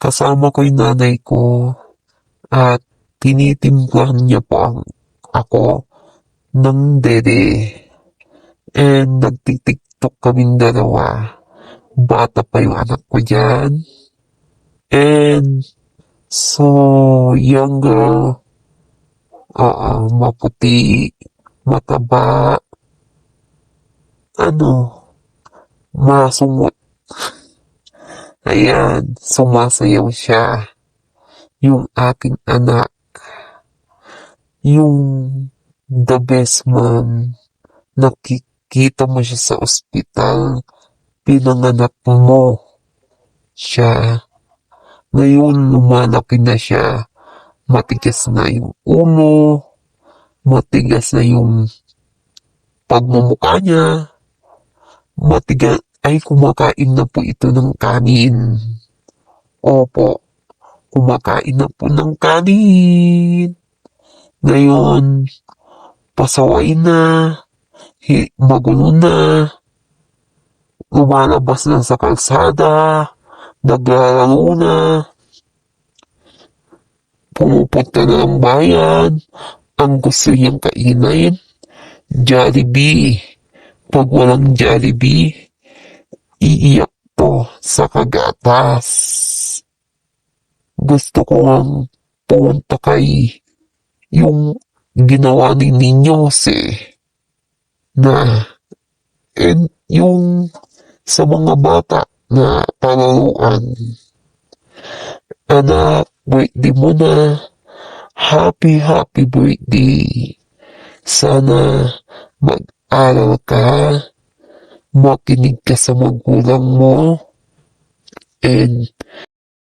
kasama ko yung nanay ko at tinitimplahan niya po ang ako ng dede. And nagtitiktok kaming dalawa. Bata pa yung anak ko dyan. And so, young girl, oo, maputi, mataba, ano, masungot. Ayan, sumasayaw siya. Yung aking anak, yung the best mom, nakikita mo siya sa ospital, pinanganak mo siya. Ngayon, lumalaki na siya. Matigas na yung ulo, matigas na yung pagmumukha niya, matigas, ay kumakain na po ito ng kanin. Opo, kumakain na po ng kanin. Ngayon, pasaway na, magulo na, lumalabas na sa kalsada, naglalaro na, pumupunta na ng bayan, ang gusto niyang kainin, Jollibee. Pag walang Jollibee, iiyak to sa kagatas. Gusto ko ang pumunta kay yung ginawa ni Ninyos eh. Na, and yung sa mga bata na palaruan. Anak, birthday mo na. Happy, happy birthday. Sana mag-aral ka, makinig ka sa magulang mo, and